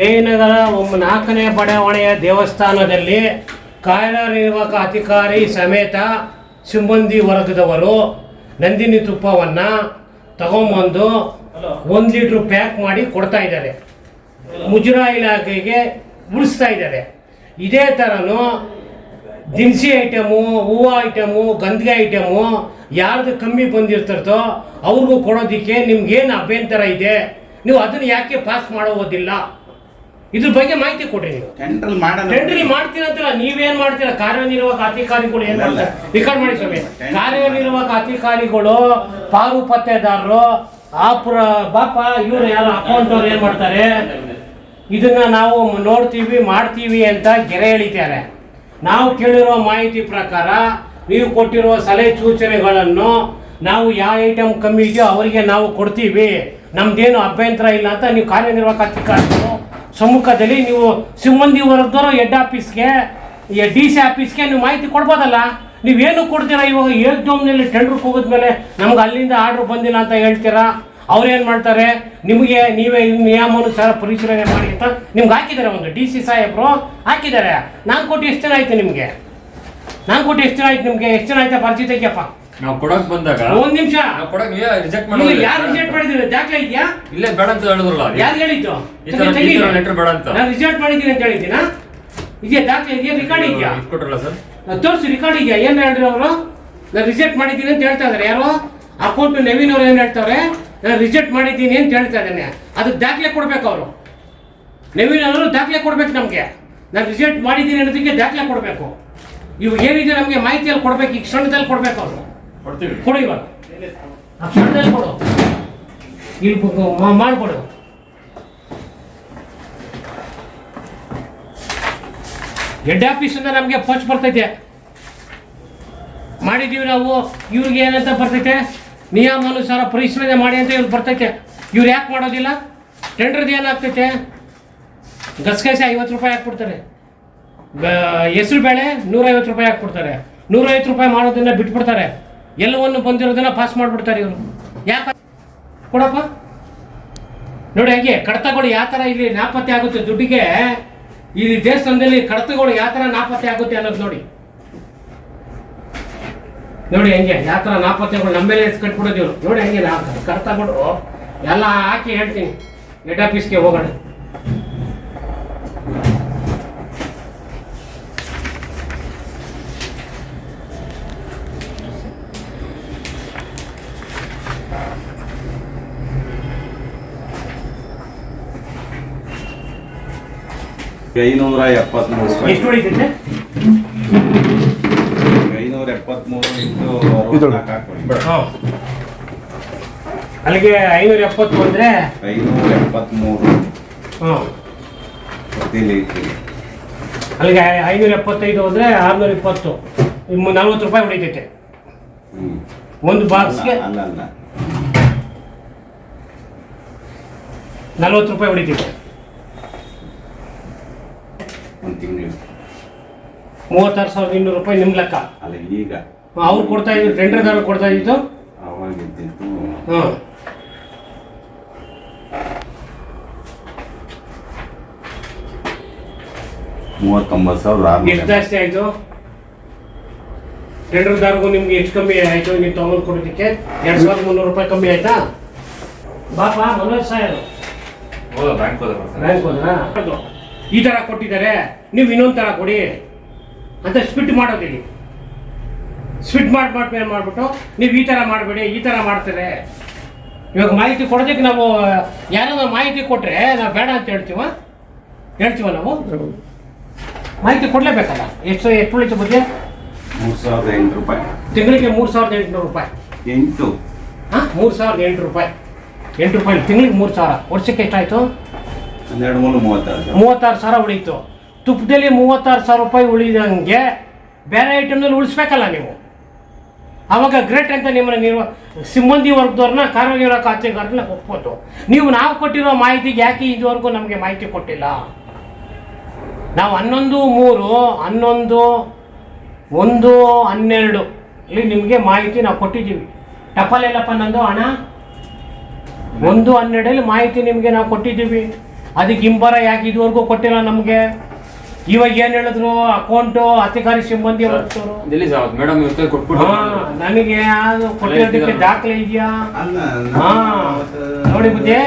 ಜಯನಗರ ನಾಲ್ಕನೇ ಬಡಾವಣೆಯ ದೇವಸ್ಥಾನದಲ್ಲಿ ಕಾರ್ಯನಿರ್ವಾಹಕ ಅಧಿಕಾರಿ ಸಮೇತ ಸಿಬ್ಬಂದಿ ವರ್ಗದವರು ನಂದಿನಿ ತುಪ್ಪವನ್ನು ತಗೊಂಬಂದು ಒಂದು ಲೀಟ್ರ್ ಪ್ಯಾಕ್ ಮಾಡಿ ಕೊಡ್ತಾ ಇದ್ದಾರೆ. ಮುಜರಾ ಇಲಾಖೆಗೆ ಉಳಿಸ್ತಾ ಇದ್ದಾರೆ. ಇದೇ ಥರನೂ ದಿನಸಿ ಐಟಮು, ಹೂವು ಐಟಮು ಗಂಧಿಗೆ ಐಟಮು ಯಾರ್ದು ಕಮ್ಮಿ ಬಂದಿರ್ತದೋ ಅವ್ರಿಗೂ ಕೊಡೋದಕ್ಕೆ ನಿಮ್ಗೇನು ಅಭ್ಯಂತರ ಇದೆ? ನೀವು ಅದನ್ನು ಯಾಕೆ ಪಾಸ್ ಮಾಡೋದಿಲ್ಲ ಇದ್ರ ಬಗ್ಗೆ ಮಾಹಿತಿ ಕೊಡ್ರಿ ನೀವು. ಟೆಂಡರ್ ಮಾಡೋಣ. ಟೆಂಡ್ರಿ ಮಾಡ್ತೀರಂತಲ್ಲ ನೀವೇನ್ ಮಾಡ್ತೀರಾ? ಕಾರ್ಯನಿರ್ವಾಹಕ ಅಧಿಕಾರಿಗಳು ಏನ್ ಮಾಡ್ತಾರೆ? ರಿಕಾರ್ಡ್ ಮಾಡಿ ಸ್ವಾಮಿ. ಕಾರ್ಯನಿರ್ವಾಹಕ ಅಧಿಕಾರಿಗಳು ಪಾರು ಪತ್ತೆದಾರರು ಆಪ್ರ ಬಾಪ ಇವ್ರು ಯಾರು ಅಕೌಂಟ್ ಅವ್ರು ಏನ್ ಮಾಡ್ತಾರೆ? ಇದನ್ನ ನಾವು ನೋಡ್ತೀವಿ ಮಾಡ್ತೀವಿ ಅಂತ ಗೆರೆ ಎಳಿತಾರೆ. ನಾವು ಕೇಳಿರೋ ಮಾಹಿತಿ ಪ್ರಕಾರ ನೀವು ಕೊಟ್ಟಿರುವ ಸಲಹೆ ಸೂಚನೆಗಳನ್ನು ನಾವು ಯಾವ ಐಟಮ್ ಕಮ್ಮಿ ಇದೆಯೋ ಅವರಿಗೆ ನಾವು ಕೊಡ್ತೀವಿ. ನಮ್ದೇನು ಅಭ್ಯಂತರ ಇಲ್ಲ ಅಂತ ನೀವು ಕಾರ್ಯನಿರ್ವಾಹಕ ಅಧಿಕಾರಿಗಳು ಸಮ್ಮುಖದಲ್ಲಿ ನೀವು ಸಿಬ್ಬಂದಿ ವರ್ಗದವರು ಹೆಡ್ ಆಫೀಸ್ಗೆ ಡಿ ಸಿ ಆಫೀಸ್ಗೆ ನೀವು ಮಾಹಿತಿ ಕೊಡ್ಬೋದಲ್ಲ? ನೀವೇನು ಕೊಡ್ತೀರಾ? ಇವಾಗ ಏಕ್ದಮ್ನಲ್ಲಿ ಟೆಂಡರ್ಗೆ ಹೋಗಿದ್ಮೇಲೆ ನಮ್ಗೆ ಅಲ್ಲಿಂದ ಆರ್ಡ್ರ್ ಬಂದಿಲ್ಲ ಅಂತ ಹೇಳ್ತೀರಾ? ಅವ್ರೇನು ಮಾಡ್ತಾರೆ? ನಿಮಗೆ ನೀವೇ ನಿಯಮಾನುಸಾರ ಪರಿಶೀಲನೆ ಮಾಡಿ ಅಂತ ನಿಮ್ಗೆ ಹಾಕಿದ್ದಾರೆ ಒಂದು ಡಿ ಸಿ ಸಾಹೇಬರು. ಹಾಕಿದ್ದಾರೆ. ನಾನು ಕೊಟ್ಟು ಎಷ್ಟು ಜನ ಆಯ್ತು ನಿಮಗೆ? ನಾನು ಕೊಟ್ಟು ಎಷ್ಟು ಜನ ಆಯ್ತು ನಿಮಗೆ? ಎಷ್ಟು ಜನ ಆಯ್ತಾ ಪರಿಚಯ ನಾವು ಕೊಡಕ್ ಬಂದಾಗ ಒಂದ್ ನಿಮಿಷ. ನಾವು ಕೊಡಕ್ ನೀವೇ ರಿಜೆಕ್ಟ್ ಮಾಡಿ ಯಾರು ರಿಜೆಕ್ಟ್ ಮಾಡಿದ್ರೆ ದಾಖಲೆ ಇದೆಯಾ? ಇಲ್ಲ ಬೇಡ ಅಂತ ಹೇಳಿದ್ರಲ್ಲ. ಯಾರು ಹೇಳಿದ್ದು? ಈ ತರ ಲೆಟರ್ ಬೇಡ ಅಂತ. ನಾನು ರಿಜೆಕ್ಟ್ ಮಾಡಿದ್ದೀನಿ ಅಂತ ಹೇಳಿದ್ದೀನಾ? ಇದೆಯಾ? ದಾಖಲೆ ಇದೆಯಾ? ರೆಕಾರ್ಡ್ ಇದೆಯಾ? ಕೊಟ್ರಲ್ಲ ಸರ್. ತೋರಿಸಿ ರೆಕಾರ್ಡ್ ಇದೆಯಾ? ಏನು ಹೇಳಿದ್ರು ಅವರು? ನಾನು ರಿಜೆಕ್ಟ್ ಮಾಡಿದ್ದೀನಿ ಅಂತ ಹೇಳ್ತಾ ಇದ್ದಾರೆ ಯಾರು? ಅಕೌಂಟ್ ನವೀನ್ ಅವ್ರು ಏನ್ ಹೇಳ್ತಾರೆ? ನಾನು ರಿಜೆಕ್ಟ್ ಮಾಡಿದ್ದೀನಿ ಅಂತ ಹೇಳ್ತಾ ಇದ್ದಾನೆ ಅದಕ್ಕೆ ದಾಖಲೆ ಕೊಡ್ಬೇಕು ಅವರು. ನವೀನ್ ಅವರು ದಾಖಲೆ ಕೊಡ್ಬೇಕು ನಮಗೆ. ನಾನು ರಿಜೆಕ್ಟ್ ಮಾಡಿದ್ದೀನಿ ಅನ್ನೋದಕ್ಕೆ ದಾಖಲೆ ಕೊಡ್ಬೇಕು. ಇವು ಏನಿದೆ ನಮಗೆ ಮಾಹಿತಿಯಲ್ಲಿ ಕೊಡ್ಬೇಕು. ಈ ಕ್ಷಣದಲ್ಲಿ ಕೊಡ್ಬೇಕು ಅವರು. ಕೊಡು ಇವಾಗ. ಆ ಕ್ಷಣದಲ್ಲಿ ಕೊಡು. ಇಲ್ಲಿ ಮಾಡಿಕೊಡು. ಹೆಡ್ ಆಫೀಸಿಂದ ನಮಗೆ ಪೋಸ್ಟ್ ಬರ್ತೈತೆ. ಮಾಡಿದ್ದೀವಿ ನಾವು. ಇವ್ರಿಗೆ ಏನಂತ ಬರ್ತೈತೆ? ನಿಯಮಾನುಸಾರ ಪರಿಶೀಲನೆ ಮಾಡಿ ಅಂತ ಇವ್ರು ಬರ್ತೈತೆ. ಇವ್ರು ಯಾಕೆ ಮಾಡೋದಿಲ್ಲ? ಟೆಂಡರ್ದು ಏನಾಗ್ತೈತೆ? ಗಸಗಸೆ ಐವತ್ತು ರೂಪಾಯಿ ಹಾಕ್ಬಿಡ್ತಾರೆ. ಹೆಸರು ಬೇಳೆ ನೂರೈವತ್ತು ರೂಪಾಯಿ ಹಾಕ್ಬಿಡ್ತಾರೆ. ನೂರೈವತ್ತು ರೂಪಾಯಿ ಮಾಡೋದನ್ನ ಬಿಟ್ಬಿಡ್ತಾರೆ. ಎಲ್ಲವನ್ನು ಬಂದಿರೋದನ್ನ ಪಾಸ್ ಮಾಡಿಬಿಡ್ತಾರೆ ಇವರು. ಯಾಕೆ? ಕೊಡಪ್ಪ? ನೋಡಿ ಹಂಗೆ, ಕಡತಗಳು ಯಾವ ಥರ ಇಲ್ಲಿ ನಾಪತ್ತೆ ಆಗುತ್ತೆ ದುಡ್ಡಿಗೆ ಈ ದೇವಸ್ಥಾನದಲ್ಲಿ ಕಡತಗಳು ಯಾವ ಥರ ನಾಪತ್ತೆ ಆಗುತ್ತೆ ಅನ್ನೋದು ನೋಡಿ. ನೋಡಿ ಹಂಗೆ, ಯಾವ ಥರ ನಾಪತ್ತೆಗಳು ನಮ್ಮ ಮೇಲೆ ಕಟ್ಬಿಡೋದು ಇವರು. ನೋಡಿ ಹಂಗೆ ನಾ ಕಡತಗಳು ಎಲ್ಲ ಹಾಕಿ ಹೇಳ್ತೀನಿ. ಹೆಡ್ ಆಫೀಸ್ಗೆ ಹೋಗೋಣ. ಐನೂರ ಎಪ್ಪತ್ಮೂರು ಎಷ್ಟು ಹೊಡಿತೈತೆ? ಐನೂರ ಎಪ್ಪತ್ಮೂರು ಇಂಟು ಅರವತ್ನಾಲ್ಕು ಅಲ್ಲಿಗೆ ಐನೂರ ಎಪ್ಪತ್ತು ಅಂದರೆ? ಐನೂರ ಎಪ್ಪತ್ಮೂರು ಹ್ಞೂ ಪ್ರತಿ ಲೀಟ್ರಿಗೆ ಅಲ್ಲಿಗೆ ಐನೂರ ಎಪ್ಪತ್ತೈದು ಅಂದರೆ ಆರುನೂರ ಇಪ್ಪತ್ತು ನಲ್ವತ್ತು ರೂಪಾಯಿ ಹೊಡಿತೈತೆ. ಒಂದು ಬಾಕ್ಸ್ಗೆ ಅಲ್ಲ ಅಲ್ಲ. ನಲ್ವತ್ತು ರೂಪಾಯಿ ಹೊಡಿತೈತೆ ಒಂದು ತಿಂಗಳು ಮೂವತ್ತಾರು ಸಾವಿರದ ಇನ್ನೂರು ರೂಪಾಯಿ ನಿಮ್ಮ ಲೆಕ್ಕ. ಅಲ್ಲ ಈಗ. ಅವ್ರು ಕೊಡ್ತಾ ಇದ್ರು ಟೆಂಡರ್ದವ್ರು ಕೊಡ್ತಾ ಇದ್ದು ಅವಾಗ ಇದ್ದಿದ್ದು. ಹ್ಞೂ ಮೂವತ್ತೊಂಬತ್ತು ಸಾವಿರ ಎಷ್ಟು ಆರುನೂರ ಜಾಸ್ತಿ ಆಯಿತು? ಟೆಂಡರ್ದಾರ್ಗೂ ನಿಮ್ಗೆ ಎಷ್ಟು ಕಮ್ಮಿ ಆಯಿತು? ನೀವು ತಗೊಂಡು ಕೊಡೋದಕ್ಕೆ ಎರಡು ಸಾವಿರದ ಮುನ್ನೂರು ರೂಪಾಯಿ ಕಮ್ಮಿ ಆಯಿತಾ? ಬಾಪಾ ಮನೋಜ್ ಸಾಯರು ಹೌದಾ ಬ್ಯಾಂಕ್ ಹೋದ ಸರ್ ಬ್ಯಾಂಕ್ ಹೋದ್ರಾ? ಅದು. ಈ ಥರ ಕೊಟ್ಟಿದ್ದಾರೆ. ನೀವು ಇನ್ನೊಂದು ಥರ ಕೊಡಿ. ಅಂತ ಸ್ಪಿಟ್ ಮಾಡೋದಿಲ್ಲ ಸ್ವಿಟ್ ಮಾಡಿ ಮಾಡ್ಮೇಲೆ ಮಾಡಿಬಿಟ್ಟು ನೀವು ಈ ಥರ ಮಾಡಬೇಡಿ ಈ ಥರ ಮಾಡ್ತಾರೆ. ಇವಾಗ ಮಾಹಿತಿ ಕೊಡೋದಕ್ಕೆ ನಾವು ಯಾರಾದ್ರೂ ಮಾಹಿತಿ ಕೊಟ್ಟರೆ ನಾವು ಬೇಡ ಅಂತ ಹೇಳ್ತೀವ? ಹೇಳ್ತೀವ ನಾವು? ಮಾಹಿತಿ ಕೊಡಲೇಬೇಕಲ್ಲ? ಎಷ್ಟು ಎಷ್ಟು ಉಳಿತು ಬಗ್ಗೆ? ಮೂರು ಸಾವಿರದ ಎಂಟು ರೂಪಾಯಿ. ತಿಂಗಳಿಗೆ ಮೂರು ಸಾವಿರದ ಎಂಟುನೂರು ರೂಪಾಯಿ. ಎಂಟು. ಹಾಂ ಮೂರು ಸಾವಿರದ ಎಂಟು ರೂಪಾಯಿ. ಎಂಟು ರೂಪಾಯಿ ತಿಂಗಳಿಗೆ ಮೂರು ಸಾವಿರ. ವರ್ಷಕ್ಕೆ ಎಷ್ಟಾಯಿತು? ಹನ್ನೆರಡು ಮೂರು ಮೂವತ್ತಾರು ಮೂವತ್ತಾರು ಸಾವಿರ ಉಳೀತು. ತುಪ್ಪದಲ್ಲಿ ಮೂವತ್ತಾರು ಸಾವಿರ ರೂಪಾಯಿ ಉಳಿದಂಗೆ ಬೇರೆ ಐಟಮ್ನಲ್ಲಿ ಉಳಿಸ್ಬೇಕಲ್ಲ ನೀವು. ಆವಾಗ ಗ್ರೇಟ್ ಅಂತ ನಿಮ್ಮನ್ನು ನೀವು ಸಿಬ್ಬಂದಿ ವರ್ಗದವ್ರನ್ನ ಕಾರ್ಯನಿರ್ವಾಹಕ ಖಾತೆಗಾರನ್ನ ಒಪ್ಬೋದು. ನೀವು ನಾವು ಕೊಟ್ಟಿರೋ ಮಾಹಿತಿಗೆ ಯಾಕೆ ಇದುವರೆಗೂ ನಮಗೆ ಮಾಹಿತಿ ಕೊಟ್ಟಿಲ್ಲ? ನಾವು ಹನ್ನೊಂದು, ಮೂರು, ಹನ್ನೊಂದು, ಒಂದು, ಹನ್ನೆರಡು ಇಲ್ಲಿ ನಿಮಗೆ ಮಾಹಿತಿ ನಾವು ಕೊಟ್ಟಿದ್ದೀವಿ. ಟಪಾಲ್ ಎಲ್ಲಪ್ಪ ನಂದು ಹಣ ಒಂದು, ಹನ್ನೆರಡಲ್ಲಿ ಮಾಹಿತಿ ನಿಮಗೆ ನಾವು ಕೊಟ್ಟಿದ್ದೀವಿ. ಅದಕ್ಕೆ ಹಿಂಬರ ಯಾಕೆ ಇದುವರೆಗೂ ಕೊಟ್ಟಿಲ್ಲ ನಮಗೆ? ಇವಾಗ ಏನ್ ಹೇಳಿದ್ರು ಅಕೌಂಟ್ ಅಧಿಕಾರಿ ಸಿಬ್ಬಂದಿ ಮೇಡಮ್ ನನಗೆ ಅದು ಕೊಟ್ಟಿರೋದಕ್ಕೆ ದಾಖಲೆ ಇದೆಯಾ ಹಾ. ನೋಡಿ ಬುದ್ಧಿ?